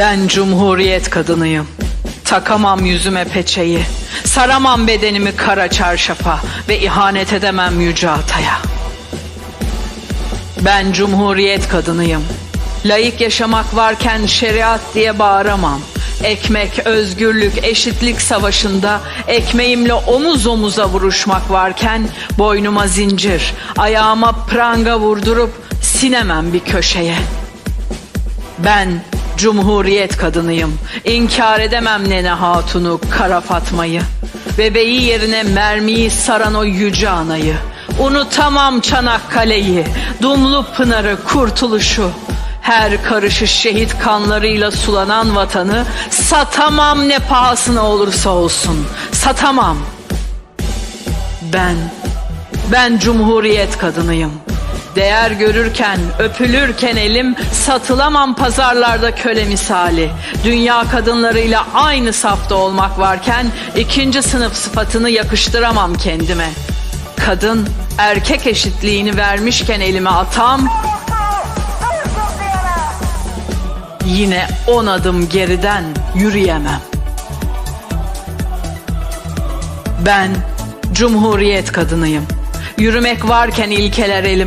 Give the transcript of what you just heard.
Ben cumhuriyet kadınıyım. Takamam yüzüme peçeyi. Saramam bedenimi kara çarşafa ve ihanet edemem yüce ataya. Ben cumhuriyet kadınıyım. Layık yaşamak varken şeriat diye bağıramam. Ekmek, özgürlük, eşitlik savaşında ekmeğimle omuz omuza vuruşmak varken boynuma zincir, ayağıma pranga vurdurup sinemem bir köşeye. Ben cumhuriyet kadınıyım. İnkar edemem nene hatunu, kara Fatma'yı. Bebeği yerine mermiyi saran o yüce anayı. Unutamam Çanakkale'yi, Dumlu Pınar'ı, kurtuluşu. Her karışı şehit kanlarıyla sulanan vatanı satamam ne pahasına olursa olsun. Satamam. Ben, ben cumhuriyet kadınıyım. Değer görürken, öpülürken elim satılamam pazarlarda köle misali. Dünya kadınlarıyla aynı safta olmak varken ikinci sınıf sıfatını yakıştıramam kendime. Kadın erkek eşitliğini vermişken elime atam yine on adım geriden yürüyemem. Ben cumhuriyet kadınıyım. Yürümek varken ilkeler elimde